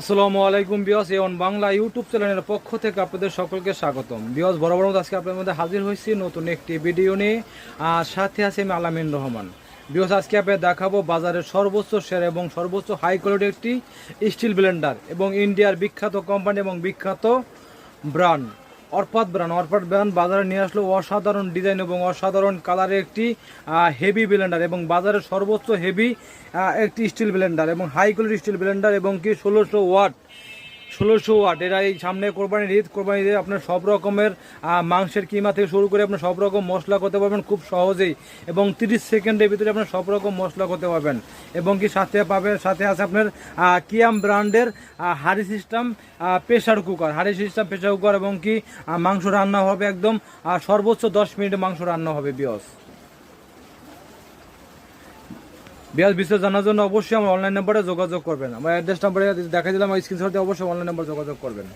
আসসালামু আলাইকুম বিয়স এওন বাংলা ইউটিউব চ্যানেলের পক্ষ থেকে আপনাদের সকলকে স্বাগতম। বিয়স বরাবর মতো আজকে আপনাদের মধ্যে হাজির হয়েছি নতুন একটি ভিডিও নিয়ে, আর সাথে আছে আমি আলামিন রহমান। বিয়স আজকে আপনাদের দেখাবো বাজারের সর্বোচ্চ সেরা এবং সর্বোচ্চ হাই কোয়ালিটি একটি স্টিল ব্লেন্ডার এবং ইন্ডিয়ার বিখ্যাত কোম্পানি এবং বিখ্যাত ব্র্যান্ড অর্পাত ব্র্যান্ড অর্পাত ব্র্যান্ড বাজারে নিয়ে আসলো অসাধারণ ডিজাইন এবং অসাধারণ কালারের একটি হেভি ব্লেন্ডার এবং বাজারের সর্বোচ্চ হেভি একটি স্টিল ব্লেন্ডার এবং হাই কোয়ালিটি স্টিল ব্লেন্ডার এবং কি ষোলোশো ওয়াট। ষোলোশো ওয়াট। এরা এই সামনে কোরবানির ঈদ কোরবানির ঈদে আপনার সব রকমের মাংসের কিমা থেকে শুরু করে আপনার সব রকম মশলা করতে পারবেন খুব সহজেই। এবং তিরিশ সেকেন্ডের ভিতরে আপনার সব রকম মশলা করতে পারবেন। এবং কি সাথে পাবেন সাথে আছে আপনার কিয়াম ব্র্যান্ডের হাড়ি সিস্টেম প্রেশার কুকার। হাড়ি সিস্টেম প্রেশার কুকার এবং কি মাংস রান্না হবে একদম সর্বোচ্চ দশ মিনিটে মাংস রান্না হবে বিয়স। বিয়াস বিস্তার জানার জন্য অবশ্যই আমার অনলাইন নাম্বারে যোগাযোগ করবেন। আমার অ্যাড্রেস নাম্বারে দেখা দিলাম স্ক্রিনশট দিয়ে অবশ্যই অনলাইন নাম্বার যোগাযোগ করবেন।